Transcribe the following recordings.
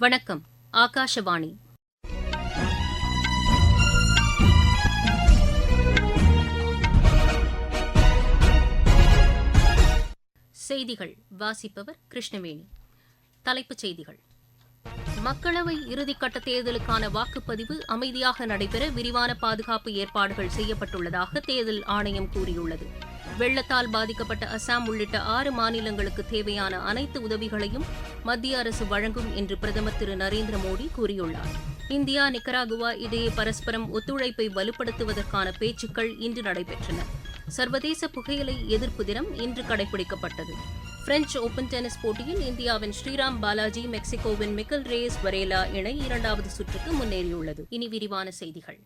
வணக்கம் ஆகாஷவாணி. செய்திகள் வாசிப்பவர் கிருஷ்ணவேணி. தலைப்புச் செய்திகள். மக்களவை இறுதிக்கட்ட தேர்தலுக்கான வாக்குப்பதிவு அமைதியாக நடைபெற விரிவான பாதுகாப்பு ஏற்பாடுகள் செய்யப்பட்டுள்ளதாக தேர்தல் ஆணையம் கூறியுள்ளது. வெள்ளத்தால் பாதிக்கப்பட்ட அசாம் உள்ளிட்ட ஆறு மாநிலங்களுக்கு தேவையான அனைத்து உதவிகளையும் மத்திய அரசு வழங்கும் என்று பிரதமர் திரு நரேந்திர மோடி கூறியுள்ளார். இந்தியா நிக்கராகுவா இடையே பரஸ்பரம் ஒத்துழைப்பை வலுப்படுத்துவதற்கான பேச்சுக்கள் இன்று நடைபெற்றன. சர்வதேச புகையிலை எதிர்ப்பு தினம் இன்று கடைபிடிக்கப்பட்டது. பிரெஞ்சு ஓபன் டென்னிஸ் போட்டியில் இந்தியாவின் ஸ்ரீராம் பாலாஜி மெக்சிகோவின் மிக்கல் ரேஸ் வரேலா இணை இரண்டாவது சுற்றுக்கு முன்னேறியுள்ளது. இனி விரிவான செய்திகள்.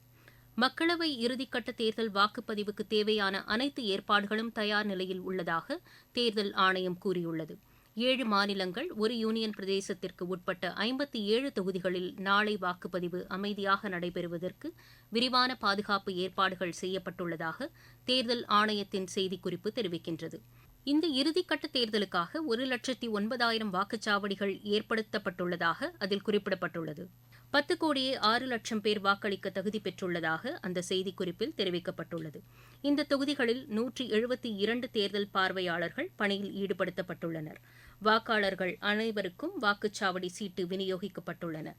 மக்களவை இறுதிக்கட்ட தேர்தல் வாக்குப்பதிவுக்கு தேவையான அனைத்து ஏற்பாடுகளும் தயார் நிலையில் உள்ளதாக தேர்தல் ஆணையம் கூறியுள்ளது. ஏழு மாநிலங்கள் ஒரு யூனியன் பிரதேசத்திற்கு உட்பட்ட ஐம்பத்தி ஏழு தொகுதிகளில் நாளை வாக்குப்பதிவு அமைதியாக நடைபெறுவதற்கு விரிவான பாதுகாப்பு ஏற்பாடுகள் செய்யப்பட்டுள்ளதாக தேர்தல் ஆணையத்தின் செய்திக்குறிப்பு தெரிவிக்கின்றது. இந்த இறுதிக்கட்ட தேர்தலுக்காக ஒரு லட்சத்தி ஒன்பதாயிரம் வாக்குச்சாவடிகள் ஏற்படுத்தப்பட்டுள்ளதாக அதில் குறிப்பிடப்பட்டுள்ளது. பத்து கோடியே ஆறு லட்சம் பேர் வாக்களிக்க தகுதி பெற்றுள்ளதாக அந்த செய்திக்குறிப்பில் தெரிவிக்கப்பட்டுள்ளது. இந்த தொகுதிகளில் நூற்றி எழுபத்தி இரண்டு தேர்தல் பார்வையாளர்கள் பணியில் ஈடுபடுத்தப்பட்டுள்ளனர். வாக்காளர்கள் அனைவருக்கும் வாக்குச்சாவடி சீட்டு விநியோகிக்கப்பட்டுள்ளன.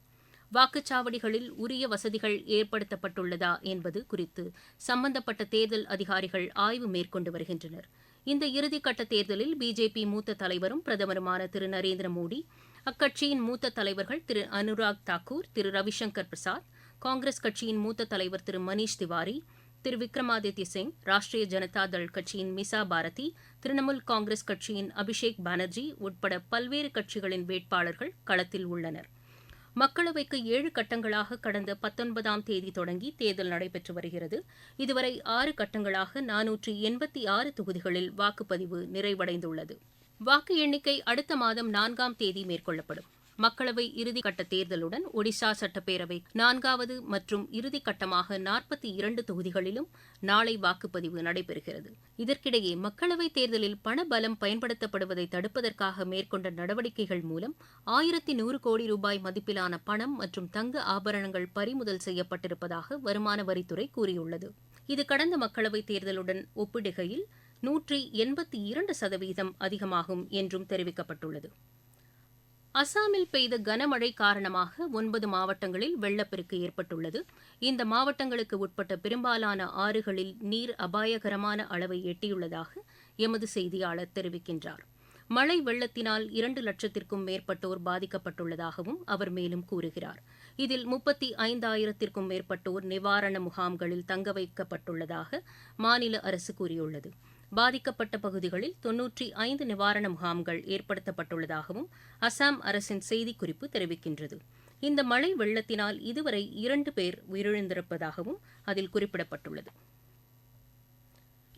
வாக்குச்சாவடிகளில் உரிய வசதிகள் ஏற்படுத்தப்பட்டுள்ளதா என்பது குறித்து சம்பந்தப்பட்ட தேர்தல் அதிகாரிகள் ஆய்வு மேற்கொண்டு வருகின்றனர். இந்த இறுதிக்கட்ட தேர்தலில் பிஜேபி மூத்த தலைவரும் பிரதமருமான திரு நரேந்திர மோடி அக்கட்சியின் மூத்த தலைவர்கள் திரு அனுராக் தாக்கூர் திரு ரவிசங்கர் பிரசாத் காங்கிரஸ் கட்சியின் மூத்த தலைவர் திரு மணீஷ் திவாரி திரு விக்ரமாதித்ய சிங் ராஷ்டிரிய ஜனதா தள் கட்சியின் மிசா பாரதி திரிணாமுல் காங்கிரஸ் கட்சியின் அபிஷேக் பானர்ஜி உட்பட பல்வேறு கட்சிகளின் வேட்பாளர்கள் களத்தில் உள்ளனர். மக்களவைக்கு ஏழு கட்டங்களாக கடந்த பத்தொன்பதாம் தேதி தொடங்கி தேர்தல் நடைபெற்று வருகிறது. இதுவரை ஆறு கட்டங்களாக நானூற்றி எண்பத்தி ஆறு தொகுதிகளில் வாக்குப்பதிவு நிறைவடைந்துள்ளது. வாக்கு எண்ணிக்கை அடுத்த மாதம் நான்காம் தேதி மேற்கொள்ளப்படும். மக்களவை இறுதிக்கட்ட தேர்தலுடன் ஒடிசா சட்டப்பேரவை நான்காவது மற்றும் இறுதிக்கட்டமாக நாற்பத்தி இரண்டு தொகுதிகளிலும் நாளை வாக்குப்பதிவு நடைபெறுகிறது. இதற்கிடையே மக்களவைத் தேர்தலில் பணபலம் பயன்படுத்தப்படுவதை தடுப்பதற்காக மேற்கொண்ட நடவடிக்கைகள் மூலம் ஆயிரத்தி நூறு கோடி ரூபாய் மதிப்பிலான பணம் மற்றும் தங்க ஆபரணங்கள் பறிமுதல் செய்யப்பட்டிருப்பதாக வருமான வரித்துறை கூறியுள்ளது. இது கடந்த மக்களவைத் தேர்தலுடன் ஒப்பிடுகையில் நூற்றி எண்பத்தி இரண்டு சதவீதம் அதிகமாகும் என்றும் தெரிவிக்கப்பட்டுள்ளது. அசாமில் பெய்த கனமழை காரணமாக ஒன்பது மாவட்டங்களில் வெள்ளப்பெருக்கு ஏற்பட்டுள்ளது. இந்த மாவட்டங்களுக்கு உட்பட்ட பெரும்பாலான ஆறுகளில் நீர் அபாயகரமான அளவை எட்டியுள்ளதாக எமது செய்தியாளர் தெரிவிக்கின்றார். மழை வெள்ளத்தினால் இரண்டு லட்சத்திற்கும் மேற்பட்டோர் பாதிக்கப்பட்டுள்ளதாகவும் அவர் மேலும் கூறுகிறார். இதில் முப்பத்தி ஐந்தாயிரத்திற்கும் மேற்பட்டோர் நிவாரண முகாம்களில் தங்க வைக்கப்பட்டுள்ளதாக மாநில அரசு கூறியுள்ளது. பாதிக்கப்பட்ட பகுதிகளில் தொன்னூற்றி ஐந்து நிவாரண முகாம்கள் ஏற்படுத்தப்பட்டுள்ளதாகவும் அசாம் அரசின் செய்திக்குறிப்பு தெரிவிக்கின்றது. இந்த மழை வெள்ளத்தினால் இதுவரை இரண்டு பேர் உயிரிழந்திருப்பதாகவும் அதில் குறிப்பிடப்பட்டுள்ளது.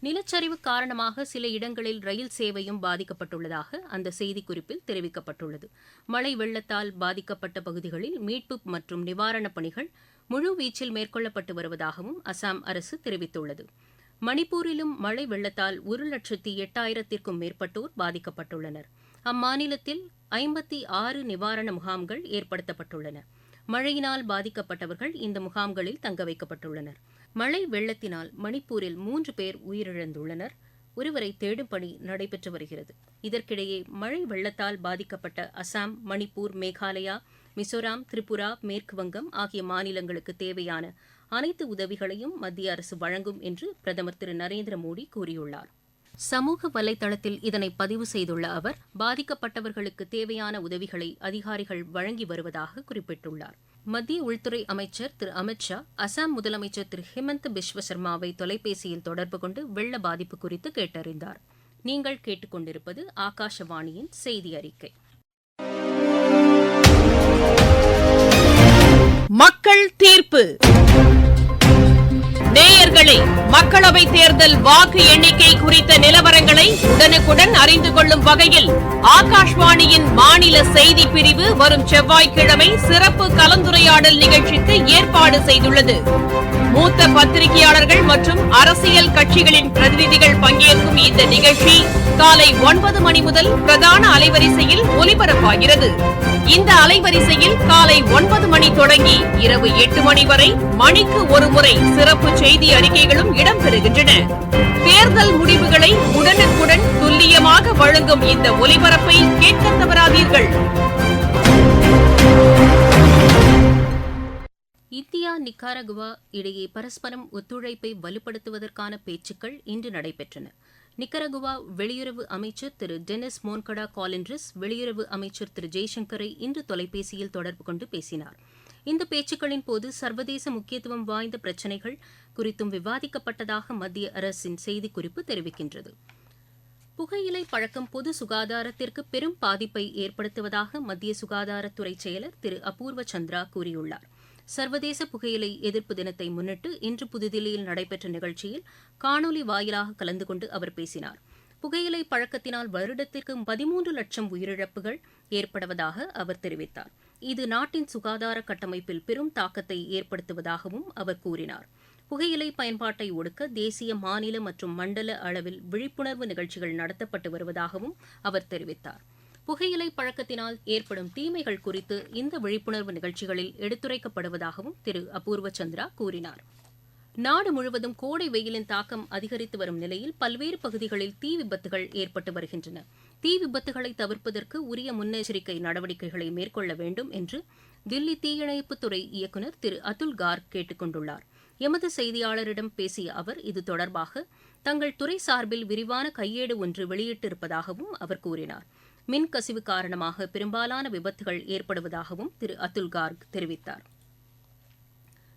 நிலச்சரிவு காரணமாக சில இடங்களில் ரயில் சேவையும் பாதிக்கப்பட்டுள்ளதாக அந்த செய்திக்குறிப்பில் தெரிவிக்கப்பட்டுள்ளது. மழை வெள்ளத்தால் பாதிக்கப்பட்ட பகுதிகளில் மீட்பு மற்றும் நிவாரணப் பணிகள் முழுவீச்சில் மேற்கொள்ளப்பட்டு வருவதாகவும் அசாம் அரசு தெரிவித்துள்ளது. மணிப்பூரிலும் மழை வெள்ளத்தால் ஒரு லட்சத்தி எட்டாயிரத்திற்கும் மேற்பட்டோர் பாதிக்கப்பட்டுள்ளனர். அம்மாநிலத்தில் ஐம்பத்தி ஆறு நிவாரண முகாம்கள் ஏற்படுத்தப்பட்டுள்ளன. மழையினால் பாதிக்கப்பட்டவர்கள் இந்த முகாம்களில் தங்க வைக்கப்பட்டுள்ளனர். மழை வெள்ளத்தினால் மணிப்பூரில் மூன்று பேர் உயிரிழந்துள்ளனர். ஒருவரை தேடும் பணி நடைபெற்று வருகிறது. இதற்கிடையே மழை வெள்ளத்தால் பாதிக்கப்பட்ட அசாம் மணிப்பூர் மேகாலயா மிசோராம் திரிபுரா மேற்கு வங்கம் ஆகிய மாநிலங்களுக்கு தேவையான அனைத்து உதவிகளையும் மத்திய அரசு வழங்கும் என்று பிரதமர் திரு நரேந்திர மோடி கூறியுள்ளார். சமூக வலைதளத்தில் இதனை பதிவு செய்துள்ள அவர் பாதிக்கப்பட்டவர்களுக்கு தேவையான உதவிகளை அதிகாரிகள் வழங்கி வருவதாக குறிப்பிட்டுள்ளார். மத்திய உள்துறை அமைச்சர் திரு அமித்ஷா அசாம் முதலமைச்சர் திரு ஹிமந்த் பிஸ்வ சர்மாவை தொலைபேசியில் தொடர்பு கொண்டு வெள்ள பாதிப்பு குறித்து கேட்டறிந்தார். நீங்கள் கேட்டுக்கொண்டிருப்பது ஆகாஷவாணியின் செய்தி அறிக்கை. மக்கள் தீர்ப்பு. மக்களவை தேர்தல் வாக்கு எண்ணிக்கை குறித்த நிலவரங்களை உடனுக்குடன் அறிந்து கொள்ளும் வகையில் ஆகாஷ்வாணியின் மாநில செய்தி பிரிவு வரும் செவ்வாய்க்கிழமை சிறப்பு கலந்துரையாடல் நிகழ்ச்சிக்கு ஏற்பாடு செய்துள்ளது. மூத்த பத்திரிகையாளர்கள் மற்றும் அரசியல் கட்சிகளின் பிரதிநிதிகள் பங்கேற்கும் இந்த நிகழ்ச்சி காலை ஒன்பது மணி முதல் பிரதான அலைவரிசையில் ஒலிபரப்பாகிறது. இந்த அலைவரிசையில் காலை ஒன்பது மணி தொடங்கி இரவு எட்டு மணி வரை மணிக்கு ஒருமுறை சிறப்பு செய்தி அறிக்கைகளும் இடம்பெறுகின்றன. தேர்தல் முடிவுகளை உடனுக்குடன் துல்லியமாக வழங்கும் இந்த ஒலிபரப்பை கேட்க தவறாதீர்கள் இந்தியா நிக்காரகுவா இடையே பரஸ்பரம் ஒத்துழைப்பை வலுப்படுத்துவதற்கான பேச்சுக்கள் இன்று நடைபெற்றன. நிக்கரகுவா வெளியுறவு அமைச்சர் திரு டெனிஸ் மோன்கடா காலின்ரிஸ் வெளியுறவு அமைச்சர் திரு ஜெய்சங்கரை இன்று தொலைபேசியில் தொடர்பு கொண்டு பேசினார். இந்த பேச்சுக்களின் போது சர்வதேச முக்கியத்துவம் வாய்ந்த பிரச்சினைகள் குறித்தும் விவாதிக்கப்பட்டதாக மத்திய அரசின் செய்திக்குறிப்பு தெரிவிக்கின்றது. புகையிலை பழக்கம் பொது சுகாதாரத்திற்கு பெரும் பாதிப்பை ஏற்படுத்துவதாக மத்திய சுகாதாரத்துறை செயலர் திரு. அபூர்வ சந்திரா கூறியுள்ளார். சர்வதேச புகையிலை எதிர்ப்பு தினத்தை முன்னிட்டு இன்று புதுதில்லியில் நடைபெற்ற நிகழ்ச்சியில் காணொலி வாயிலாக கலந்து கொண்டு அவர் பேசினார். புகையிலை பழக்கத்தினால் வருடத்திற்கு பதிமூன்று லட்சம் உயிரிழப்புகள் ஏற்படுவதாக அவர் தெரிவித்தார். இது நாட்டின் சுகாதார கட்டமைப்பில் பெரும் தாக்கத்தை ஏற்படுத்துவதாகவும் அவர் கூறினார். புகையிலை பயன்பாட்டை ஒடுக்க தேசிய மாநில மற்றும் மண்டல அளவில் விழிப்புணர்வு நிகழ்ச்சிகள் நடத்தப்பட்டு வருவதாகவும் அவர் தெரிவித்தார். புகையிலை பழக்கத்தினால் ஏற்படும் தீமைகள் குறித்து இந்த விழிப்புணர்வு நிகழ்ச்சிகளில் எடுத்துரைக்கப்படுவதாகவும் திரு. அபூர்வ சந்திரா கூறினார். நாடு முழுவதும் கோடை வெயிலின் தாக்கம் அதிகரித்து வரும் நிலையில் பல்வேறு பகுதிகளில் தீ விபத்துகள் ஏற்பட்டு வருகின்றன. தீ விபத்துகளை தவிர்ப்பதற்கு உரிய முன்னெச்சரிக்கை நடவடிக்கைகளை மேற்கொள்ள வேண்டும் என்று தில்லி தீயணைப்புத்துறை இயக்குநர் திரு அதுல் கார்க் கேட்டுக் கொண்டுள்ளார். எமது செய்தியாளரிடம் பேசிய அவர் இது தொடர்பாக தங்கள் துறை சார்பில் விரிவான கையேடு ஒன்று வெளியிட்டிருப்பதாகவும் அவர் கூறினார். மின் கசிவு காரணமாக பெரும்பாலான விபத்துகள் ஏற்படுவதாகவும் திரு அதுல் கார்க் தெரிவித்தார்.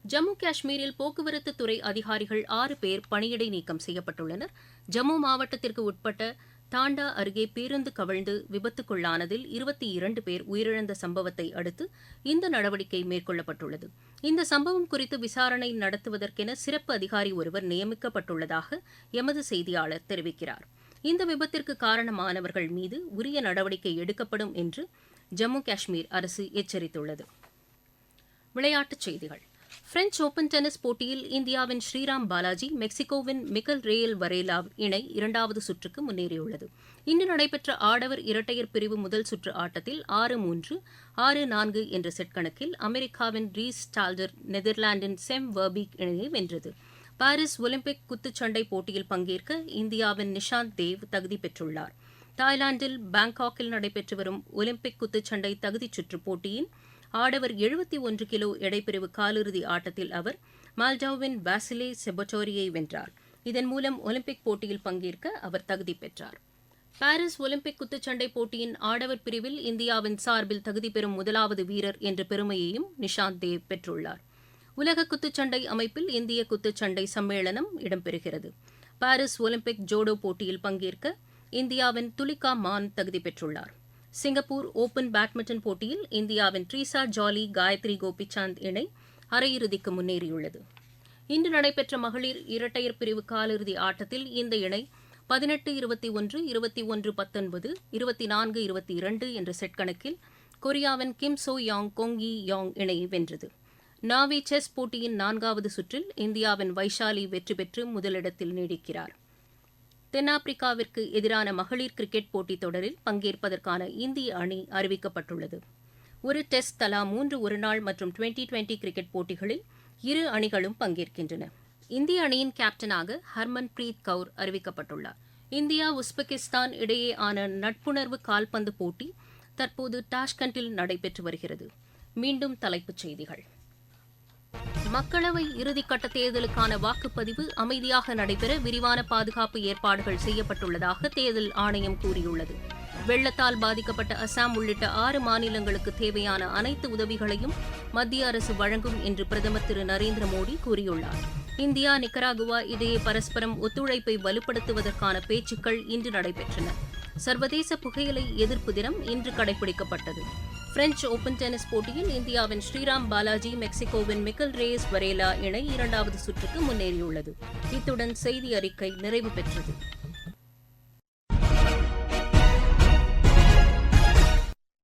ஜம்மு காஷ்மீரில் போக்குவரத்து துறை அதிகாரிகள் ஆறு பேர் பணியிடை நீக்கம் செய்யப்பட்டுள்ளனர். ஜம்மு மாவட்டத்திற்கு உட்பட்ட தாண்டா அருகே பேருந்து கவிழ்ந்து விபத்துக்குள்ளானதில் இருபத்தி இரண்டு பேர் உயிரிழந்த சம்பவத்தை அடுத்து இந்த நடவடிக்கை மேற்கொள்ளப்பட்டுள்ளது. இந்த சம்பவம் குறித்து விசாரணை நடத்துவதற்கென சிறப்பு அதிகாரி ஒருவர் நியமிக்கப்பட்டுள்ளதாக எமது செய்தியாளர் தெரிவிக்கிறார். இந்த விபத்திற்கு காரணமானவர்கள் மீது உரிய நடவடிக்கை எடுக்கப்படும் என்று ஜம்மு காஷ்மீர் அரசு எச்சரித்துள்ளது. விளையாட்டுச் செய்திகள். பிரெஞ்ச் ஓபன் டென்னிஸ் போட்டியில் இந்தியாவின் ஸ்ரீராம் பாலாஜி மெக்சிகோவின் மிக்கல் ரேயல் வரேலா இணை இரண்டாவது சுற்றுக்கு முன்னேறியுள்ளது. இன்று நடைபெற்ற ஆடவர் இரட்டையர் பிரிவு முதல் சுற்று ஆட்டத்தில் ஆறு மூன்று ஆறு நான்கு என்ற செட் கணக்கில் அமெரிக்காவின் ரீஸ் டால்டர் நெதர்லாந்தின் செம் வர்பீக் இணையை வென்றது. பாரிஸ் ஒலிம்பிக் குத்துச்சண்டை போட்டியில் பங்கேற்க இந்தியாவின் நிஷாந்த் தேவ் தகுதி பெற்றுள்ளார். தாய்லாந்தில் பாங்காக்கில் நடைபெற்று வரும் ஒலிம்பிக் குத்துச்சண்டை தகுதிச் சுற்று போட்டியின் ஆடவர் எழுபத்தி ஒன்று கிலோ எடைப்பிரிவு காலிறுதி ஆட்டத்தில் அவர் மால்டாவின் வாசிலே செபட்டோரியை வென்றார். இதன் மூலம் ஒலிம்பிக் போட்டியில் பங்கேற்க அவர் தகுதி பெற்றார். பாரிஸ் ஒலிம்பிக் குத்துச்சண்டை போட்டியின் ஆடவர் பிரிவில் இந்தியாவின் சார்பில் தகுதி பெறும் முதலாவது வீரர் என்ற பெருமையையும் நிஷாந்த் தேவ் பெற்றுள்ளார். உலக குத்துச்சண்டை அமைப்பில் இந்திய குத்துச்சண்டை சம்மேளனம் இடம்பெறுகிறது. பாரிஸ் ஒலிம்பிக் ஜோடோ போட்டியில் பங்கேற்க இந்தியாவின் துலிகா மான் தகுதி பெற்றுள்ளார். சிங்கப்பூர் ஓபன் பேட்மிண்டன் போட்டியில் இந்தியாவின் ட்ரீசா ஜாலி காயத்ரி கோபிசாந்த் இணை அரையிறுதிக்கு முன்னேறியுள்ளது. இன்று நடைபெற்ற மகளிர் இரட்டையர் பிரிவு காலிறுதி ஆட்டத்தில் இந்த இணை பதினெட்டு இருபத்தி ஒன்று இருபத்தி ஒன்று பத்தொன்பது இருபத்தி நான்கு இருபத்தி இரண்டு என்ற செட் கணக்கில் கொரியாவின் Kim So Yeong Kong Hee Yong இணையை வென்றது. நாவி செஸ் போட்டியின் நான்காவது சுற்றில் இந்தியாவின் வைஷாலி வெற்றி பெற்று முதலிடத்தில் நீடிக்கிறார். தென்னாப்பிரிக்காவிற்கு எதிரான மகளிர் கிரிக்கெட் போட்டித் தொடரில் பங்கேற்பதற்கான இந்திய அணி அறிவிக்கப்பட்டுள்ளது. ஒரு டெஸ்ட் தலா மூன்று ஒருநாள் மற்றும் டுவெண்டி டுவெண்டி கிரிக்கெட் போட்டிகளில் இரு அணிகளும் பங்கேற்கின்றன. இந்திய அணியின் கேப்டனாக ஹர்மன் பிரீத் கவுர் அறிவிக்கப்பட்டுள்ளார். இந்தியா உஸ்பெகிஸ்தான் இடையேயான நட்புணர்வு கால்பந்து போட்டி தற்போது டாஷ்கண்டில் நடைபெற்று வருகிறது. மீண்டும் தலைப்புச் செய்திகள். மக்களவை இறுதிக்கட்ட தேர்தலுக்கான வாக்குப்பதிவு அமைதியாக நடைபெற விரிவான பாதுகாப்பு ஏற்பாடுகள் செய்யப்பட்டுள்ளதாக தேர்தல் ஆணையம் கூறியுள்ளது. வெள்ளத்தால் பாதிக்கப்பட்ட அசாம் உள்ளிட்ட ஆறு மாநிலங்களுக்கு தேவையான அனைத்து உதவிகளையும் மத்திய அரசு வழங்கும் என்று பிரதமர் திரு நரேந்திர மோடி கூறியுள்ளார். இந்தியா நிக்கராகுவா இடையே பரஸ்பரம் ஒத்துழைப்பை வலுப்படுத்துவதற்கான பேச்சுக்கள் இன்று நடைபெற்றன. சர்வதேச புகையிலை எதிர்ப்பு தினம் இன்று கடைபிடிக்கப்பட்டது. பிரெஞ்சு ஓபன் டென்னிஸ் போட்டியில் இந்தியாவின் ஸ்ரீராம் பாலாஜி மெக்சிகோவின் மிக்கல் ரேஸ் வரேலா இணை இரண்டாவது சுற்றுக்கு முன்னேறியுள்ளது. இத்துடன் செய்தி அறிக்கை நிறைவு பெற்றது.